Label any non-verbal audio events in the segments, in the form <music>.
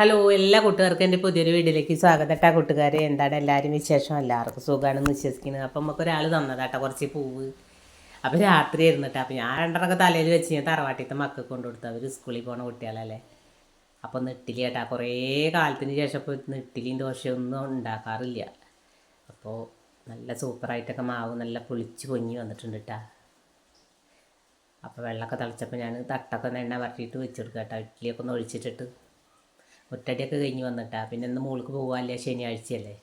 Hello എല്ലാ കൂട്ടുകാർക്കും എന്റെ പുതിയൊരു വീഡിയോയിലേക്ക് സ്വാഗതം കേട്ടോ കൂട്ടുകാരെ. എന്താണ് എല്ലാവരും വിശേഷം? എല്ലാവർക്കും സുഖമാണെന്ന് വിശ്വസിക്കുന്നത് അപ്പം നമുക്ക് ഒരാൾ തന്നതാട്ടോ കുറച്ച് പൂവ്. അപ്പോൾ രാത്രി ഇരുന്നിട്ട് അപ്പം ഞാൻ രണ്ടെണ്ണമൊക്കെ തലയിൽ വെച്ച് ഞാൻ തറവാട്ടിത്തെ മക്കൾക്ക് കൊണ്ടു കൊടുത്തു. അവർ സ്കൂളിൽ പോണ കുട്ടികളല്ലേ. അപ്പോൾ ഒന്ന് കേട്ടാ കുറേ കാലത്തിന് ശേഷം ഇപ്പോൾ നെട്ടിലിയും ദോഷമൊന്നും ഉണ്ടാക്കാറില്ല. അപ്പോൾ നല്ല സൂപ്പറായിട്ടൊക്കെ മാവ് നല്ല പൊളിച്ച് പൊങ്ങി വന്നിട്ടുണ്ട് കേട്ടാ അപ്പോൾ വെള്ളമൊക്കെ തിളച്ചപ്പോൾ ഞാൻ തട്ടൊക്കെ എണ്ണ വരട്ടിയിട്ട് വെച്ചെടുക്കാം കേട്ടോ ഇഡ്ഡലിയൊക്കെ ഒന്ന് ഒഴിച്ചിട്ടിട്ട്. ഒറ്റടിയൊക്കെ കഴിഞ്ഞ് വന്നിട്ടാ. പിന്നെ ഇന്ന് മോൾക്ക് പോകാല്ലേ ശനിയാഴ്ചയല്ലേ.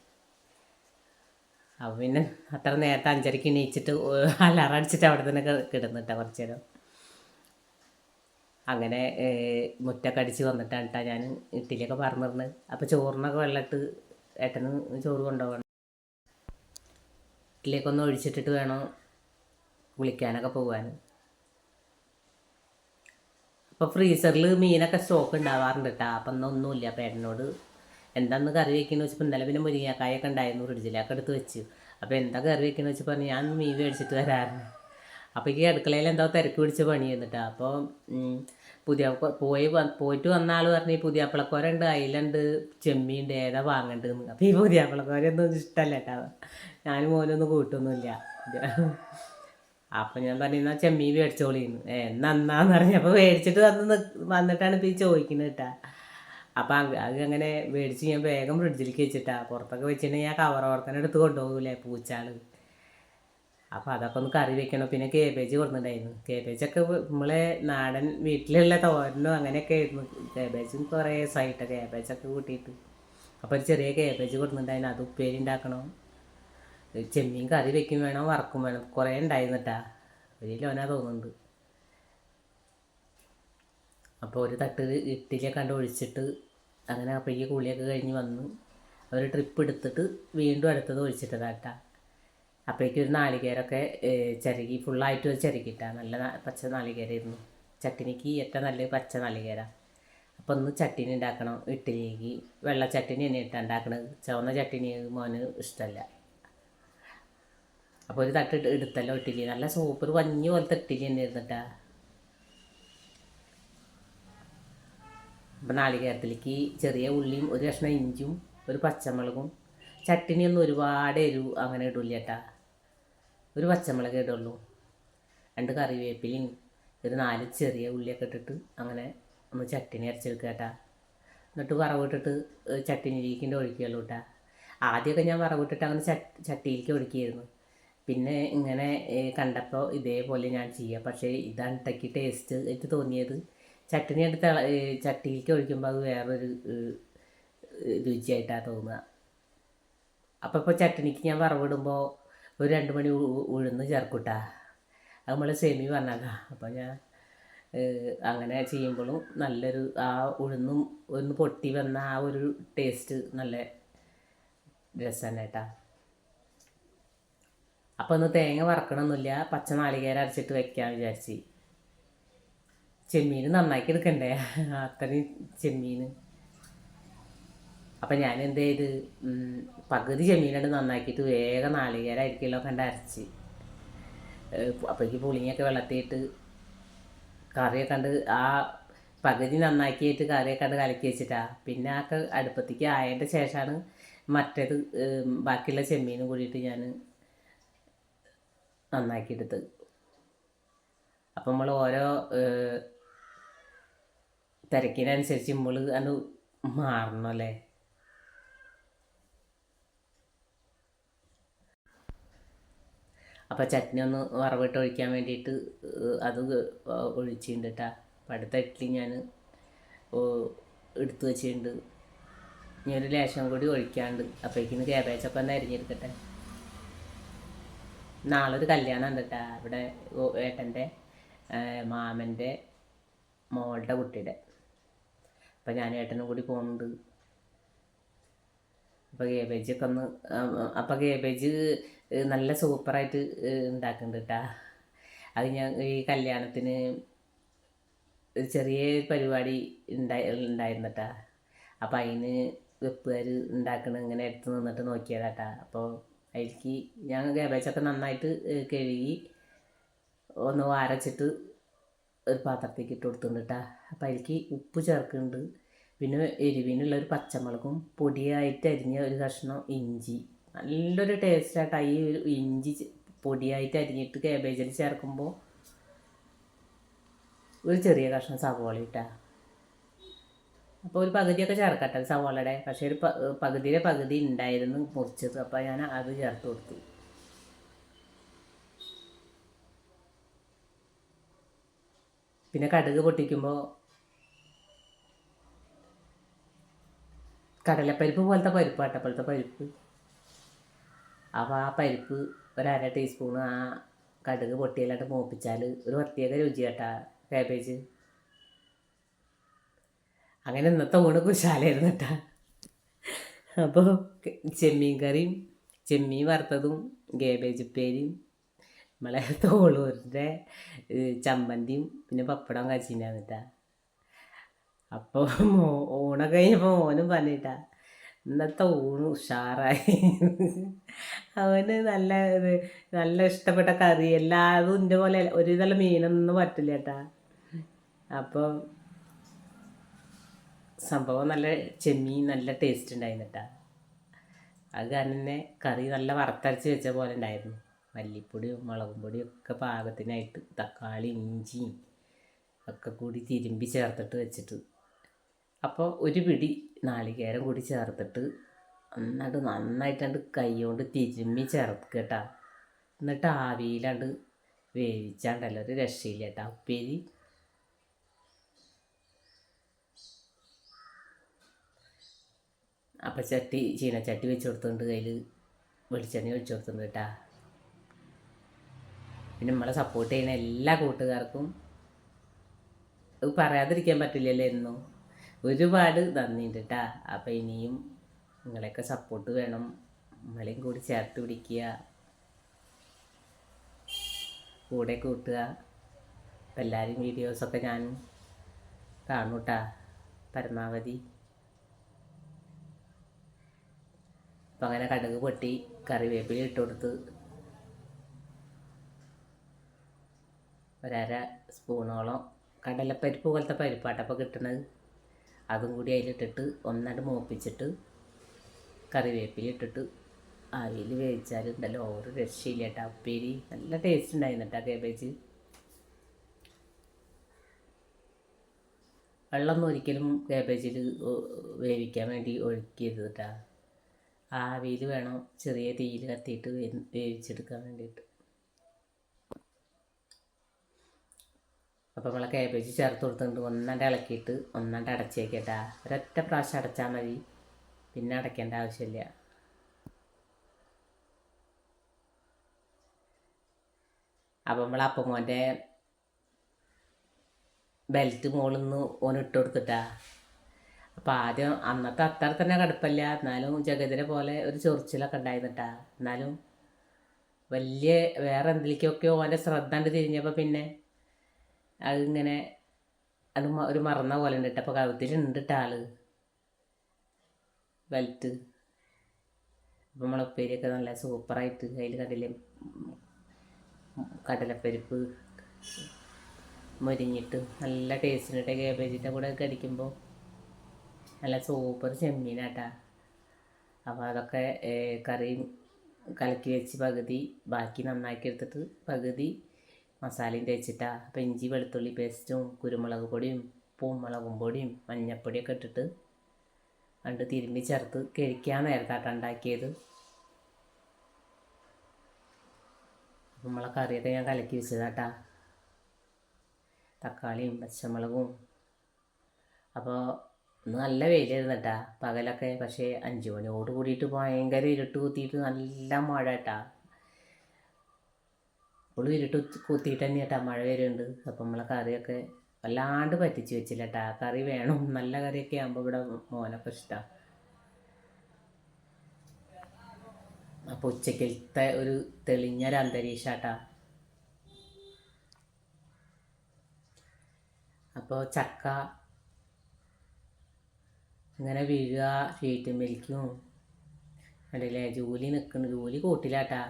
അപ്പം പിന്നെ അത്ര നേരത്തെ അഞ്ചരയ്ക്ക് എണീച്ചിട്ട് അലറടിച്ചിട്ട് അവിടെ തന്നെ കിടന്നിട്ടാ കുറച്ച് നേരം. അങ്ങനെ മുറ്റൊക്കെ അടിച്ച് വന്നിട്ടാണ് കേട്ടോ ഞാൻ ഇഡ്ഡലിയൊക്കെ പറഞ്ഞിരുന്നത് അപ്പോൾ ചോറിനൊക്കെ വെള്ളമിട്ട് ഏട്ടന് ചോറ് കൊണ്ടുപോകണം. ഇഡ്ഡലിയൊക്കെ ഒന്ന് ഒഴിച്ചിട്ടിട്ട് വേണം കുളിക്കാനൊക്കെ പോകാൻ അപ്പോൾ ഫ്രീസറിൽ മീനൊക്കെ സ്റ്റോക്ക് ഉണ്ടാവാറുണ്ട് കേട്ടോ അപ്പം ഒന്നുമില്ല അപ്പം ഏട്ടനോട് എന്താന്ന് കറി വെക്കണമെന്ന് വെച്ചപ്പോൾ ഇന്നലെ പിന്നെ മുരിങ്ങക്കായൊക്കെ ഉണ്ടായിരുന്നു ഫ്രിഡ്ജിലൊക്കെ എടുത്ത് വെച്ച്. അപ്പോൾ എന്താ കറി വെക്കണമെന്ന് വെച്ചപ്പോൾ പറഞ്ഞു ഞാൻ മീൻ മേടിച്ചിട്ട് വരാറുണ്ട് അപ്പോൾ ഈ അടുക്കളയിൽ എന്തോ തിരക്ക് പിടിച്ച പണി എന്നിട്ടാ അപ്പോൾ പുതിയ പോയി പോയിട്ട് വന്ന ആൾ പറഞ്ഞു ഈ പുതിയ അപ്പളക്കോരുണ്ട് അയിലുണ്ട് ചെമ്മീണ്ട് ഏതാ വാങ്ങണ്ടെന്ന്. അപ്പോൾ ഈ പുതിയ അപ്പളക്കോരൊന്നും ഇഷ്ടമല്ല കേട്ടോ ഞാൻ മോനൊന്നും കൂട്ടൊന്നുമില്ല അപ്പം ഞാൻ പറഞ്ഞു എന്നാൽ ചെമ്മീൻ മേടിച്ചോളിന്ന്. ഏ നന്നാന്ന് പറഞ്ഞപ്പോൾ മേടിച്ചിട്ട് വന്ന് വന്നിട്ടാണ് ഇപ്പോൾ ഈ ചോദിക്കുന്നത് കേട്ടാ. അപ്പം അത് അങ്ങനെ മേടിച്ച് ഞാൻ വേഗം ഫ്രിഡ്ജിലേക്ക് വെച്ചിട്ടാ. പുറത്തൊക്കെ വെച്ചിട്ടുണ്ടെങ്കിൽ ഞാൻ കവർ ഓർക്കാൻ എടുത്ത് കൊണ്ടുപോകൂലേ പൂച്ചാൾ അപ്പോൾ അതൊക്കെ ഒന്ന് കറി വെക്കണം. പിന്നെ കേബേജ് കൊടുത്തിട്ടുണ്ടായിരുന്നു. കേബേജൊക്കെ നമ്മളെ നാടൻ വീട്ടിലുള്ള തോരനും അങ്ങനെയൊക്കെ ആയിരുന്നു. കേബേജും കുറേ ദിവസമായിട്ട് കേബേജൊക്കെ കൂട്ടിയിട്ട്. അപ്പോൾ ഒരു ചെറിയ കേബേജ് കൊടുത്തിട്ടുണ്ടായിരുന്നു. അത് ഉപ്പേരി ഉണ്ടാക്കണം? ചെമ്മീൻ കറി വെക്കും വേണം വറക്കും വേണം. കുറേ ഉണ്ടായിരുന്നിട്ടാ. ഒരു ലോനാ തോന്നുന്നുണ്ട്. അപ്പോൾ ഒരു തട്ട് ഇട്ടിലെ കണ്ട് ഒഴിച്ചിട്ട് അങ്ങനെ അപ്പോൾ ഈ കുളിയൊക്കെ കഴിഞ്ഞ് വന്ന് ഒരു ട്രിപ്പ് എടുത്തിട്ട് വീണ്ടും അടുത്തത് ഒഴിച്ചിട്ടതാട്ടാ. അപ്പോഴേക്കും ഒരു നാളികേരമൊക്കെ ഏഹ്, ചിരകി ഫുള്ളായിട്ട് ഒരു ചിരകിട്ട. നല്ല പച്ച നാളികേരമായിരുന്നു ചട്ടിനിക്ക് ഏറ്റവും നല്ല പച്ച നാളികേര. അപ്പോൾ ഒന്ന് ചട്ടിനി ഉണ്ടാക്കണം. ഇഡ്ഡലിക്ക് വെള്ള ചട്ടിനി തന്നെ ഇട്ടാണ്ടാക്കണത് ചുവന്ന ചട്ടിനി മോന് ഇഷ്ടമല്ല അപ്പോൾ ഒരു തട്ട് എടു- എടുത്തല്ലോ ഇട്ടില്ല? നല്ല സൂപ്പർ പഞ്ഞു പോലത്തെ ഇട്ടില്ല തന്നെ അപ്പം നാളികേരത്തിലേക്ക് ചെറിയ ഉള്ളിയും ഒരു കഷ്ണം ഇഞ്ചും ഒരു പച്ചമുളകും ചട്ടിനിയൊന്നും ഒരുപാട് എരിവ് അങ്ങനെ ഇടില്ല കേട്ടാ ഒരു പച്ചമുളക് ഇടുള്ളൂ. രണ്ട് കറിവേപ്പിലയും ഒരു നാല് ചെറിയ ഉള്ളിയൊക്കെ ഇട്ടിട്ട് അങ്ങനെ ഒന്ന് ചട്ടിനി അരച്ചെടുക്കുക കേട്ടാ എന്നിട്ട് വറവിട്ടിട്ട് ഏഹ് ചട്ടിനിയിലേക്ക് ഒഴിക്കുകയുള്ളൂ കേട്ടാ ആദ്യമൊക്കെ ഞാൻ വറവിട്ടിട്ട് അങ്ങനെ ചട്ട് ചട്ടിയിലേക്ക് ഒഴിക്കുകയായിരുന്നു. പിന്നെ ഇങ്ങനെ കണ്ടപ്പോൾ ഇതേപോലെ ഞാൻ ചെയ്യുക പക്ഷേ ഇതാണ് ടക്കി ടേസ്റ്റ് എനിക്ക് തോന്നിയത്. ചട്ടിനി എടുത്ത് ചട്ടിയിലേക്ക് ഒഴിക്കുമ്പോൾ അത് വേറൊരു രുചിയായിട്ടാണ് തോന്നുക അപ്പോൾ ഇപ്പോൾ ചട്ടിനിക്ക് ഞാൻ വറവിടുമ്പോൾ ഒരു രണ്ട് മണി ഉഴുന്ന് ചേർക്കൂട്ടാ. അത് നമ്മൾ സെമി പറഞ്ഞതാ. അപ്പോൾ ഞാൻ അങ്ങനെ ചെയ്യുമ്പോഴും നല്ലൊരു ആ ഉഴുന്നും ഒന്ന് പൊട്ടി വന്ന ആ ഒരു ടേസ്റ്റ് നല്ല രസമാണ് കേട്ടാ. അപ്പോൾ ഒന്ന് തേങ്ങ വറക്കണമൊന്നുമില്ല പച്ച നാളികേരം അരച്ചിട്ട് വെക്കാൻ വിചാരിച്ച്. ചെമ്മീൻ നന്നാക്കി എടുക്കണ്ടേ? <laughs> അത്രയും ചെമ്മീൻ. അപ്പം ഞാൻ എന്ത് ചെയ്ത് പകുതി ചെമ്മീനുണ്ട് നന്നാക്കിയിട്ട് വേഗം നാളികേരം അരിക്കലോ കണ്ട് അരച്ച്. അപ്പോഴേക്ക് പുളിങ്ങയൊക്കെ വെള്ളത്തിയിട്ട് കറിയൊക്കെ കണ്ട് ആ പകുതി നന്നാക്കിയിട്ട് കറിയൊക്കെ കണ്ട് കലക്കി വെച്ചിട്ടാ. പിന്നെ ആ അടുപ്പത്തേക്ക് ആയതിന്റെ ശേഷമാണ് മറ്റേത് ബാക്കിയുള്ള ചെമ്മീനും കൂടിയിട്ട് ഞാൻ നന്നാക്കിയെടുത്ത്. അപ്പം നമ്മൾ ഓരോ തിരക്കിനനുസരിച്ച് നമ്മൾ അത് മാറണം അല്ലേ? അപ്പോൾ ചട്നി ഒന്ന് വറവിട്ട് ഒഴിക്കാൻ വേണ്ടിയിട്ട് അത് അപ്പം അടുത്ത ഇഡ്ഡലി ഞാൻ എടുത്തു വെച്ചിട്ടുണ്ട്. ഇനി ഒരു ലേശം കൂടി ഒഴിക്കാണ്ട്. അപ്പോഴേക്കിന് ക്യാബേജൊക്കെ ഒന്ന് അരിഞ്ഞെടുക്കട്ടെ. നാളെ ഒരു കല്യാണം ഉണ്ട് കേട്ടോ ഇവിടെ ഏട്ടന്റെ മാമന്റെ മോളുടെ കുട്ടിയുടെ. അപ്പം ഞാൻ ഏട്ടനും കൂടി പോകുന്നുണ്ട് അപ്പോൾ കേബേജൊക്കെ ഒന്ന് അപ്പോൾ ഗേബേജ് നല്ല സൂപ്പറായിട്ട് ഉണ്ടാക്കുന്നുണ്ട് കേട്ടാ അത് ഞാൻ ഈ കല്യാണത്തിന് ചെറിയ പരിപാടി ഉണ്ടായി ഉണ്ടായിരുന്നട്ടാ അപ്പം അതിന് വെപ്പുകാർ ഉണ്ടാക്കണ ഇങ്ങനെ എടുത്ത് നിന്നിട്ട് നോക്കിയതാട്ടാ അപ്പോൾ അതിലേക്ക് ഞാൻ ക്യാബേജൊക്കെ നന്നായിട്ട് കഴുകി ഒന്ന് വാരച്ചിട്ട് ഒരു പാത്രത്തേക്ക് ഇട്ട് കൊടുത്തിട്ടുണ്ട് അപ്പോൾ അതിലേക്ക് ഉപ്പ് ചേർക്കുന്നുണ്ട്. പിന്നെ എരിവിനുള്ള ഒരു പച്ചമുളകും പൊടിയായിട്ട് അരിഞ്ഞ ഒരു കഷ്ണം ഇഞ്ചി. നല്ലൊരു ടേസ്റ്റായിട്ട് ഈ ഒരു ഇഞ്ചി പൊടിയായിട്ട് അരിഞ്ഞിട്ട് കാബേജിൽ ചേർക്കുമ്പോൾ ഒരു ചെറിയ കഷ്ണം സവോള ഇട്ടാ അപ്പോൾ ഒരു പകുതിയൊക്കെ ചേർക്കട്ടെ സവാളയുടെ. പക്ഷേ ഒരു പകുതിയിലെ പകുതി ഉണ്ടായിരുന്നു മുറിച്ചത്. അപ്പോൾ ഞാൻ അത് ചേർത്ത് കൊടുത്തു. പിന്നെ കടുക് പൊട്ടിക്കുമ്പോൾ കടലപ്പരിപ്പ് പോലത്തെ പരിപ്പ് അട്ടപ്പോലത്തെ പരിപ്പ്. അപ്പോൾ ആ പരിപ്പ് ഒരു അര ടീസ്പൂൺ ആ കടുക് പൊട്ടിയല്ലാണ്ട് മൂപ്പിച്ചാൽ ഒരു പ്രത്യേക രുചി കേട്ടാ കാബേജ് അങ്ങനെ ഇന്നത്തെ ഊണ് കുശാലായിരുന്നു കേട്ടാ. അപ്പോൾ ചെമ്മീൻ കറിയും ചെമ്മീൻ വറുത്തതും ഗേബേജ് ഉപ്പേരിയും നമ്മളെ തോളൂരിന്റെ ചമ്മന്തിയും പിന്നെ പപ്പടം കാച്ചിനാന്ന് കേട്ടാ. അപ്പോൾ മോ ഊണൊക്കെ കഴിഞ്ഞപ്പോൾ മോനും പറഞ്ഞിട്ടാ ഇന്നത്തെ ഊണ് ഉഷാറായി. അവന് നല്ല ഇത് നല്ല ഇഷ്ടപ്പെട്ട കറി എല്ലാതും എന്റെ പോലെ ഒരു നല്ല മീനൊന്നും പറ്റില്ല കേട്ടാ. അപ്പോൾ സംഭവം നല്ല ചെമ്മീൻ നല്ല ടേസ്റ്റ് ഉണ്ടായിരുന്നു കേട്ടാ അത് കാരണം തന്നെ കറി നല്ല വറുത്തരച്ച് വെച്ച പോലെ ഉണ്ടായിരുന്നു. മല്ലിപ്പൊടിയും മുളകും പൊടിയും ഒക്കെ പാകത്തിനായിട്ട് തക്കാളി ഇഞ്ചിയും ഒക്കെ കൂടി തിരുമ്പി ചേർത്തിട്ട് വെച്ചിട്ട്. അപ്പോൾ ഒരു പിടി നാളികേരം കൂടി ചേർത്തിട്ട് എന്നിട്ട് നന്നായിട്ടാണ്ട് കൈ കൊണ്ട് തിരുമ്മി ചേർത്ത് എന്നിട്ട് ആവിയിലാണ്ട് വേവിച്ചാണ്ടല്ലോ. ഒരു രക്ഷയില്ല കേട്ടാ ഉപ്പേരി അപ്പം ചട്ടി ചീനച്ചട്ടി വെച്ച് കൊടുത്തുണ്ട് കയ്യിൽ വെളിച്ചെണ്ണ ഒഴിച്ചു കൊടുത്തുണ്ട് കേട്ടാ. പിന്നെ നമ്മളെ സപ്പോർട്ട് ചെയ്യുന്ന എല്ലാ കൂട്ടുകാർക്കും പറയാതിരിക്കാൻ പറ്റില്ലല്ലോ എന്നും. ഒരുപാട് നന്ദിയുണ്ട് കേട്ടാ. അപ്പം ഇനിയും നിങ്ങളെയൊക്കെ സപ്പോർട്ട് വേണം. നമ്മളെയും കൂടി ചേർത്ത് പിടിക്കുക. കൂടെ കൂട്ടുക. എല്ലാവരും വീഡിയോസൊക്കെ ഞാൻ കാണൂട്ടാ പരമാവധി. അപ്പം അങ്ങനെ കടുക് പൊട്ടി കറിവേപ്പില ഇട്ട് കൊടുത്ത് ഒരര സ്പൂണോളം കടലപ്പരിപ്പ് പോലത്തെ പരിപ്പാട്ടപ്പോൾ കിട്ടണത്. അതും കൂടി അതിലിട്ടിട്ട് ഒന്നാണ്ട് മൂപ്പിച്ചിട്ട് കറിവേപ്പില ഇട്ടിട്ട് ആവിയിൽ വേവിച്ചാലുണ്ടല്ലോ ഒരു രക്ഷയില്ല കേട്ടോ. ഉപ്പേരി നല്ല ടേസ്റ്റ് ഉണ്ടായിരുന്നു കേട്ടോ കേബേജ് വെള്ളം ഒരിക്കലും കേബേജിൽ വേവിക്കാൻ വേണ്ടി ഒഴുക്കിയത് കേട്ടോ. ആവിയിൽ വേണം ചെറിയ തീയിൽ കത്തിയിട്ട് വേവിച്ചെടുക്കാൻ വേണ്ടിയിട്ട്. അപ്പോൾ നമ്മളെ കാബേജ് ചേർത്ത് കൊടുത്തിട്ടുണ്ട്. ഒന്നാണ്ട് ഇളക്കിയിട്ട് ഒന്നാണ്ട് അടച്ചേക്കട്ടാ ഒരൊറ്റ പ്രാവശ്യം അടച്ചാൽ മതി. പിന്നെ അടയ്ക്കേണ്ട ആവശ്യമില്ല. അപ്പം നമ്മൾ അപ്പമോന്റെ ബെൽറ്റ് മുകളിൽ നിന്ന് ഓനിട്ട് കൊടുത്തിട്ടാ. അപ്പം ആദ്യം അന്നത്തെ അത്ര തന്നെ കടുപ്പല്ല. എന്നാലും ജഗതിനെ പോലെ ഒരു ചൊറിച്ചിലൊക്കെ ഉണ്ടായിരുന്നിട്ടാ. എന്നാലും വലിയ വേറെ എന്തിലേക്കൊക്കെയോ ഓന്റെ ശ്രദ്ധ കണ്ട് തിരിഞ്ഞപ്പോൾ പിന്നെ അതിങ്ങനെ അത് ഒരു മറന്ന പോലെ ഉണ്ട് കേട്ടോ അപ്പോൾ കഴുത്തിലുണ്ട് കേട്ടോ ആൾ. ബെൽറ്റ്. അപ്പം നമ്മളെ ഉപ്പേരിയൊക്കെ നല്ല സൂപ്പറായിട്ട് അതിൽ കടല കടലപ്പരിപ്പ് മുരിഞ്ഞിട്ട് നല്ല ടേസ്റ്റിനിട്ട് കേബേജിന്റെ കൂടെ ഒക്കെ അടിക്കുമ്പോൾ നല്ല സൂപ്പർ ചെമ്മീനാട്ടാ. അപ്പോൾ അതൊക്കെ കറിയും കലക്കി വെച്ച് പകുതി ബാക്കി നന്നാക്കി എടുത്തിട്ട് പകുതി മസാലയും തേച്ചിട്ടാ. അപ്പം ഇഞ്ചി വെളുത്തുള്ളി പേസ്റ്റും കുരുമുളക് പൊടിയും പൂമുളകും മുളകും പൊടിയും മഞ്ഞപ്പൊടിയൊക്കെ ഇട്ടിട്ട് കണ്ട് തിരുമ്പി ചേർത്ത് കഴിക്കാൻ നേരത്താട്ട ഉണ്ടാക്കിയത്. നമ്മളെ കറിയൊക്കെ ഞാൻ കലക്കി വെച്ചതാട്ടാ. തക്കാളിയും പച്ചമുളകും. അപ്പോൾ നല്ല വെയിലായിരുന്നു കേട്ടാ പകലൊക്കെ പക്ഷേ അഞ്ച് മണിയോട് കൂടിയിട്ട് ഭയങ്കര ഇരുട്ട് കുത്തിയിട്ട് നല്ല മഴ കേട്ടാ ഇപ്പോൾ ഇരുട്ട് കുത്തിയിട്ട് തന്നെ കേട്ടാ മഴ വരുന്നുണ്ട്. അപ്പം നമ്മളെ കറിയൊക്കെ വല്ലാണ്ട് പറ്റിച്ച് വെച്ചില്ല കേട്ടാ കറി വേണം. നല്ല കറിയൊക്കെ ആകുമ്പോൾ ഇവിടെ മോനൊക്കെ ഇഷ്ടമാണ് അപ്പോൾ ഉച്ചക്കലത്തെ ഒരു തെളിഞ്ഞൊരു അന്തരീക്ഷാട്ടാ. അപ്പോൾ ചക്ക ഇങ്ങനെ വീഴുക ഷീറ്റ് മേലിക്കും കണ്ടില്ലേ ജൂലി നിൽക്കണ ജൂലി കൂട്ടിലാട്ടാ.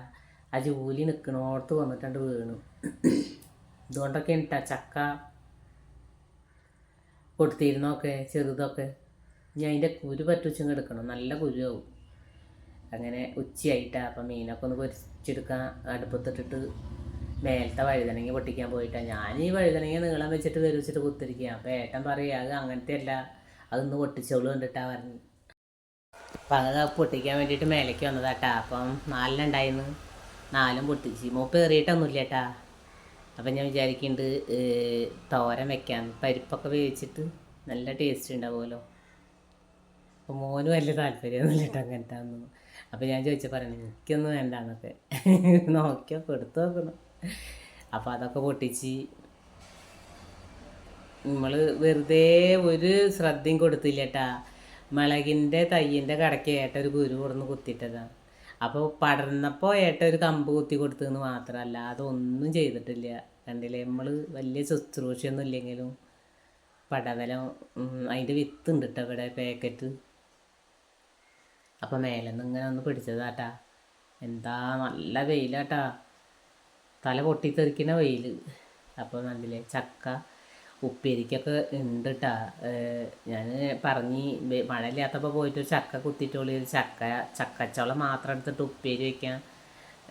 ആ ജൂലി നിൽക്കണോടത്ത് വന്നിട്ടുണ്ട് വീണു. ഇതുകൊണ്ടൊക്കെ ഉണ്ടാ ചക്ക കൊടുത്തിരുന്നൊക്കെ ചെറുതൊക്കെ. ഇനി അതിന്റെ കുരു പറ്റുച്ചങ്ങ് എടുക്കണം. നല്ല കുരുവാകും അങ്ങനെ ഉച്ചയായിട്ടാ. അപ്പം മീനൊക്കെ ഒന്ന് പൊരിച്ചെടുക്കാൻ അടുപ്പത്തിട്ടിട്ട് മേലത്തെ വഴുതനങ്ങ പൊട്ടിക്കാൻ പോയിട്ടാണ് ഞാൻ ഈ വഴുതനങ്ങ നീളം വെച്ചിട്ട് വരും വെച്ചിട്ട് കുത്തിരിക്കുക അപ്പം ഏട്ടൻ പറയുക അത് അങ്ങനത്തെ അല്ല അതൊന്ന് പൊട്ടിച്ചോളൂ കണ്ടിട്ടാ പറഞ്ഞു. അപ്പം അത് പൊട്ടിക്കാൻ വേണ്ടിയിട്ട് മേലേക്ക് വന്നതാട്ടാ. അപ്പം നാലിനുണ്ടായിരുന്നു നാലും പൊട്ടിച്ച്. മൂപ്പ് കയറിയിട്ടൊന്നുമില്ല കേട്ടാ അപ്പം ഞാൻ വിചാരിക്കുന്നുണ്ട് തോരം തോരൻ വെക്കാൻ. പരിപ്പൊക്കെ വേവിച്ചിട്ട് നല്ല ടേസ്റ്റ് ഉണ്ടാവുമല്ലോ. അപ്പോൾ മോന് വലിയ താല്പര്യമൊന്നുമില്ല കേട്ടോ അങ്ങനത്തെ ഒന്നും അപ്പോൾ ഞാൻ ചോദിച്ചു പറഞ്ഞു എനിക്കൊന്നും വേണ്ടാന്നൊക്കെ. നോക്കിയോ കൊടുത്തു നോക്കണം. അപ്പോൾ അതൊക്കെ പൊട്ടിച്ച് നമ്മൾ വെറുതെ ഒരു ശ്രദ്ധയും കൊടുത്തില്ല കേട്ടാ മുളകിന്റെ തയ്യിന്റെ കടയ്ക്ക് ഏട്ട ഒരു കുരു കൊടുന്ന് കുത്തിയിട്ടതാണ് അപ്പോൾ പടർന്നപ്പോൾ ഏട്ട ഒരു കമ്പ് കുത്തി കൊടുത്തതെന്ന് മാത്രമല്ല അതൊന്നും ചെയ്തിട്ടില്ല. കണ്ടില്ലേ? നമ്മൾ വലിയ ശുശ്രൂഷയൊന്നും ഇല്ലെങ്കിലും പടവലം അതിന്റെ വിത്ത് ഉണ്ട് കേട്ടോ ഇവിടെ പാക്കറ്റ്. അപ്പോൾ മേലെ നിന്ന് ഇങ്ങനെ ഒന്ന് പിടിച്ചതാട്ടാ എന്താ നല്ല വെയിലാട്ടാ തല പൊട്ടിത്തെറിക്കുന്ന വെയിൽ അപ്പോൾ കണ്ടില്ലേ? ചക്ക ഉപ്പേരിക്കൊക്കെ ഉണ്ട് കേട്ടാ ഞാൻ പറഞ്ഞ് മഴയില്ലാത്തപ്പോൾ പോയിട്ട് ഒരു ചക്ക കുത്തിയിട്ടുള്ളി ഒരു ചക്ക ചക്കച്ചോളം മാത്രം എടുത്തിട്ട് ഉപ്പേരി വയ്ക്കാൻ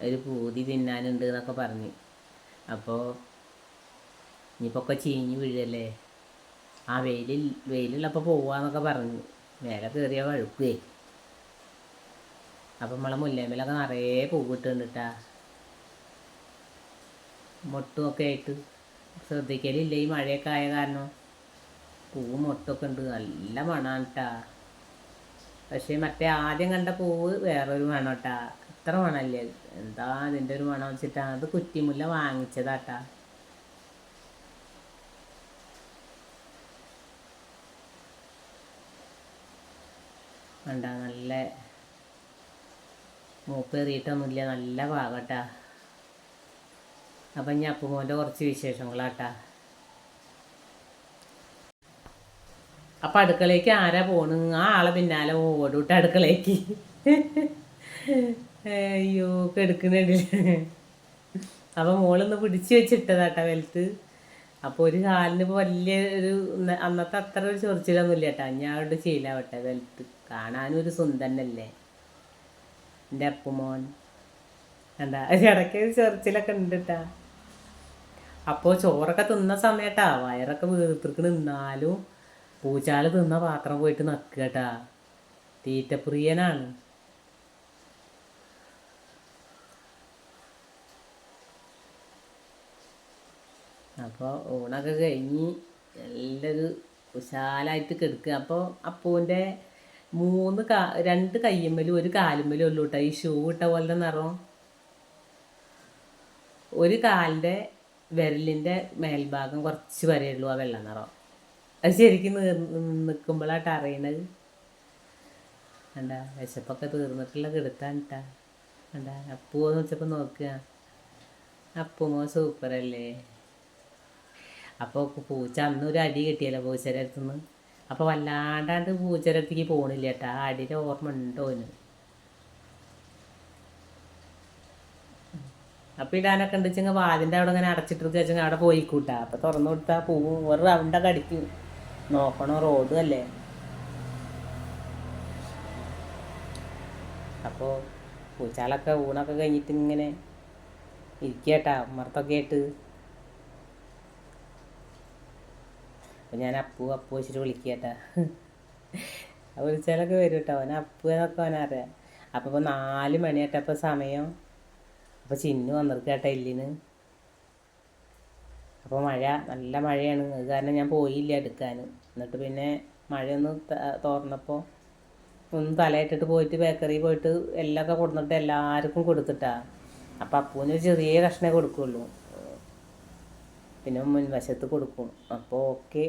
ഒരു പൂതി തിന്നാനുണ്ട് എന്നൊക്കെ പറഞ്ഞ്. അപ്പോൾ ഇനിയിപ്പോൾ ഒക്കെ ചീഞ്ഞ് വീഴല്ലേ? ആ വെയിലിൽ വെയിലുള്ളപ്പോൾ പോവാന്നൊക്കെ പറഞ്ഞു. മേലെ കയറിയ വഴുക്കുവേ. അപ്പം നമ്മളെ മുല്ലേമ്മലൊക്കെ നിറയെ പൂവിട്ടുണ്ട് കേട്ടാ മൊട്ടുമൊക്കെ ആയിട്ട്. ശ്രദ്ധിക്കലില്ല. ഈ മഴയൊക്കെ ആയ കാരണം പൂവ് മൊട്ടൊക്കെ ഉണ്ട്. നല്ല മണമാണ് കേട്ടാ പക്ഷേ മറ്റേ ആദ്യം കണ്ട പൂവ് വേറൊരു മണം കേട്ടാ ഇത്ര മണല്ലേ? എന്താ അതിന്റെ ഒരു മണം വെച്ചിട്ടാ? അത് കുറ്റിമുല്ല വാങ്ങിച്ചതാട്ടാ. വേണ്ട നല്ല മൂപ്പേറിയിട്ടൊന്നുമില്ല. നല്ല പാകട്ടാ. അപ്പം ഞാൻ അപ്പുമോന്റെ കുറച്ച് വിശേഷങ്ങളാട്ടാ. അപ്പം അടുക്കളയ്ക്ക് ആരാ പോണ്? ആ ആളെ പിന്നാലെ ഓടൂട്ട അടുക്കളയ്ക്ക് അയ്യോ കെടുക്കുന്നുണ്ട് അപ്പം മോളൊന്ന് പിടിച്ചു വെച്ചിട്ടതാട്ടാ വലുത്ത് അപ്പോൾ ഒരു കാലിന് ഇപ്പോൾ വലിയ ഒരു അന്നത്തെ അത്ര ഒരു ചൊറിച്ചിലൊന്നുമില്ല കേട്ടാ ഞാൻ അവിടെ ചെയ്യില്ലാവട്ടെ വലുത്ത് കാണാനും ഒരു സുന്ദരനല്ലേ? എന്റെ അപ്പുമോൻ. എന്താ ഇടയ്ക്ക് ചൊറിച്ചിലൊക്കെ ഉണ്ട് കേട്ടാ അപ്പോൾ ചോറൊക്കെ തിന്ന സമയട്ടാ. വയറൊക്കെ വീർത്തിരിക്കണ്. നിന്നാലും പൂച്ചാൽ തിന്ന പാത്രം പോയിട്ട് നക്കുക കേട്ടാ തീറ്റപ്രിയനാണ്. അപ്പോൾ ഊണൊക്കെ കഴിഞ്ഞ് നല്ലൊരു വിശാലായിട്ട് കിടക്കുക അപ്പോൾ അപ്പൂന്റെ മൂന്ന് കാ രണ്ട് കയ്യമ്മലും ഒരു കാലുമ്മലും ഉള്ളൂ കേട്ടോ ഈ ഷൂ ഇട്ട പോലെ നിറം. ഒരു കാലിന്റെ വിരലിന്റെ മേൽഭാഗം കുറച്ച് വരെയുള്ളൂ ആ വെള്ള നിറം. അത് ശരിക്കും നിൽക്കുമ്പോഴാട്ടാ അറിയണത് കണ്ട വിശപ്പൊക്കെ തീർന്നിട്ടുള്ള കിടത്താണ് കേട്ടാ കണ്ട അപ്പൂന്ന് വെച്ചപ്പോൾ നോക്കുക. അപ്പുമോ സൂപ്പറല്ലേ? അപ്പോൾ പൂച്ച അന്ന് ഒരു അടി കിട്ടിയല്ലോ പൂച്ചയുടെ അടുത്തുനിന്ന് അപ്പോൾ വല്ലാണ്ടാണ്ട് പൂച്ചയുടെ അടുത്തേക്ക് പോണില്ല കേട്ടാ ആ അടിയുടെ ഓർമ്മ ഉണ്ടോ എന്ന് അപ്പോൾ ഇടാനൊക്കെ ഉണ്ട് വെച്ചെങ്കിൽ അവിടെ ഇങ്ങനെ അടച്ചിട്ട് വെച്ചെങ്കിൽ അവിടെ പോയി കൂട്ടാ അപ്പോൾ തുറന്നു കൊടുത്താൽ പോവും ഒരു റൗണ്ടൊക്കെ അടിക്കും. നോക്കണോ റോഡും അല്ലേ? അപ്പോൾ പൂച്ചാലൊക്കെ ഊണൊക്കെ കഴിഞ്ഞിട്ട് ഇങ്ങനെ ഇരിക്കട്ടാ ഉമ്മർത്തൊക്കെ ആയിട്ട്. അപ്പം ഞാൻ അപ്പു അപ്പു വെച്ചിട്ട് വിളിക്കട്ടാ. വിളിച്ചാലൊക്കെ വരും കേട്ടോ അവൻ അപ്പു എന്നൊക്കെ അവനറിയാം അപ്പോൾ ഇപ്പോൾ നാല് സമയം അപ്പോൾ ചിന്നു വന്നിരിക്കട്ടെ എല്ലിന് അപ്പോൾ മഴ നല്ല മഴയാണ്. അത് കാരണം ഞാൻ പോയില്ല എടുക്കാൻ എന്നിട്ട് പിന്നെ മഴയൊന്ന് തോർന്നപ്പോൾ ഒന്ന് തലയിട്ടിട്ട് പോയിട്ട് ബേക്കറി പോയിട്ട് എല്ലാം കൊടുത്തിട്ട് എല്ലാവർക്കും കൊടുത്തിട്ടാ. അപ്പോൾ അപ്പൂന് ഒരു ചെറിയ കഷ്ണേ കൊടുക്കുള്ളൂ. പിന്നെ മുൻവശത്ത് കൊടുക്കും. അപ്പോൾ ഓക്കെ